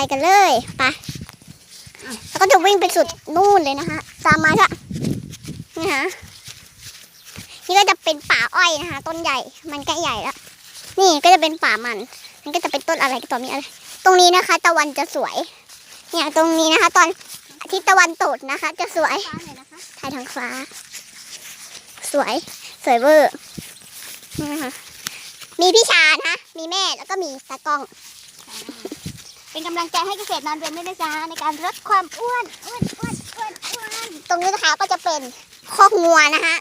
ไปกันเลยไปแล้วก็จะวิ่งไปสุดนู่นเลยนะคะตามมาค่ะนี่ฮะนี่ก็จะเป็นป่าอ้อยนะคะ ต้นใหญ่มันใกล้ใหญ่แล้ว นี่ก็จะเป็นป่ามัน มันก็จะเป็นต้นอะไรต่อมีอะไร ตรงนี้นะคะ ตะวันจะสวย เนี่ยตรงนี้นะคะ ตอนอาทิตย์ตะวันตกนะคะ จะสวยถ่ายทางฟ้า สวยสวยเวอร์นี่นะคะมีพี่ชานะ มีแม่แล้วก็มีตากล้อง เป็นกำลังใจให้เกษตรนอนเรือนด้วยนะจ๊ะในการลดความอ้วนอ้วนอ้วนอ้วนอ้วนตรงนี้นะคะก็จะเป็นคอกงัวนะคะ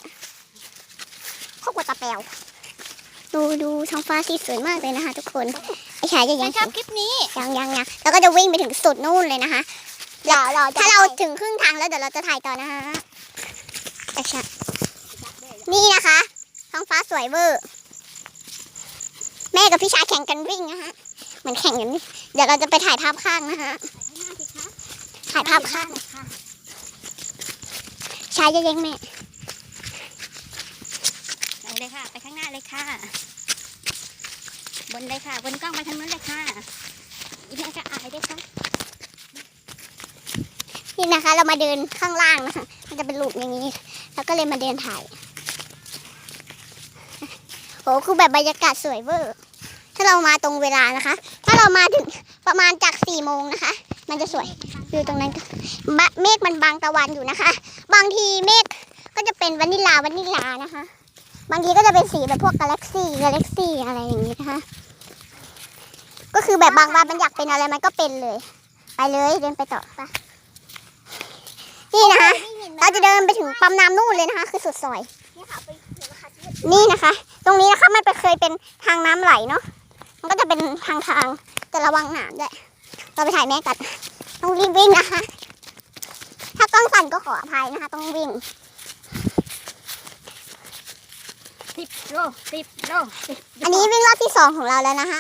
คอกวัวตาแปวดูดูท้องฟ้าสีสวยมากเลยนะคะ ทุกคนไอ้ชายจะใครยังชอบคลิปนี้ยังยังยังแล้วก็จะวิ่งไปถึงสุดนู่นเลยนะคะเดี๋ยวเราจะถ้าเราถึงครึ่งทางแล้วเดี๋ยวเราจะถ่ายต่อนะคะแต่ชะนี่นะคะท้องฟ้าสวยเวอร์แม่กับพี่ชายแข่งกันวิ่งนะคะเห มือนแข่งกันเดี๋ยวเราจะไปถ่ายภาพข้างนะคะถ่ายภาพข้างชายจะยังแม่ไปเลยค่ะ ไปข้างหน้าเลยค่ะ บนเลยค่ะ บนกล้องไปทางนู้นเลยค่ะอีแม่ก็อายด้วยค่ะนี่นะคะ เรามาเดินข้างล่างนะคะมันจะเป็นหลุมอย่างนี้ แล้วก็เลยมาเดินถ่ายโหคือแบบบรรยากาศสวยเวอร์ ถ้าเรามาตรงเวลานะคะ ถ้าเรามาถึงประมาณจากสี่โมงนะคะ มันจะสวยอยู่ตรงนั้นเมฆมันบังตะวันอยู่นะคะ บางทีเมฆก็จะเป็นวานิลลาวานิลลานะคะ บางทีก็จะเป็นสีแบบพวกกาแล็กซี่กาแล็กซี่อะไรอย่างนี้นะคะ ก็คือแบบบางวันมันอยากเป็นอะไรมันก็เป็นเลย ไปเลยเดินไปต่อไปนี่นะคะเราจะเดินไปถึงปั๊มน้ำนู่นเลยนะคะ คือสุดซอย นี่นะคะ ตรงนี้นะคะมันเป็นเคยเป็นทางน้ำไหลเนาะ มันก็จะเป็นทางทางแต่ระวังหนามด้วยเราไปถ่ายแม่กันต้องรีบวิ่งนะคะ ถ้ากล้องสั่นก็ขออภัยนะคะ ต้องวิ่งสิบโลสิบโลสิบโลอันนี้วิ่งรอบที่สองของเราแล้วนะคะ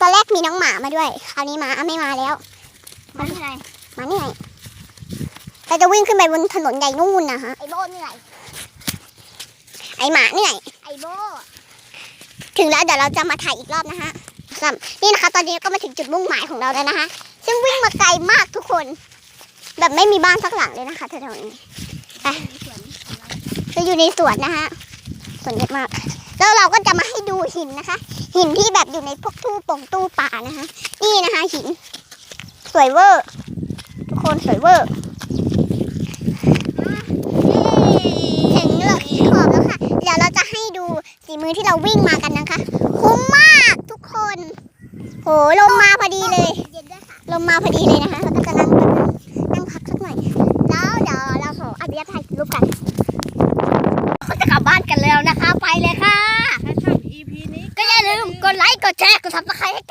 ตอนแรกมีน้องหมามาด้วย คราวนี้หมาไม่มาแล้วมันเหนื่อยหมาเหนื่อยเราจะวิ่งขึ้นไปบนถนนใหญ่นู่นนะคะไอโบเหนื่อยไอหมาเหนื่อยไอโบ ถึงแล้วเดี๋ยวเราจะมาถ่ายอีกรอบนะคะนี่นะคะ ตอนนี้ก็มาถึงจุดมุ่งหมายของเราแล้วนะคะ ซึ่งวิ่งมาไกลมากทุกคน แบบไม่มีบ้านสักหลังเลยนะคะแถวๆนี้ไปจะอยู่ในสวนนะคะสวนเยอะมาก แล้วเราก็จะมาให้ดูหินนะคะ หินที่แบบอยู่ในพวกตู้ปงตู้ป่านะคะ นี่นะคะ หิน สวยเวอร์ทุกคนสวยเวอร์ถึงเลยขอบแล้วค่ะ เดี๋ยวเราจะให้ดูสีมือที่เราวิ่งมากันนะคะ คุ้มมากทุกคน โหลมมาพอดีเลยเย็นด้วยค่ะลมมาพอดีเลยนะคะแล้วก็จะนั่งกันนั่งพักสักหน่อย แล้วเดี๋ยวเราขออนุญาตถ่ายรูปกันเขาจะกลับบ้านกันแล้วนะคะ ไปเลยค่ะถ้าชอบ EP นี้ก็อย่าลืมกดไลค์กดแชร์กดซับสไครต์ให้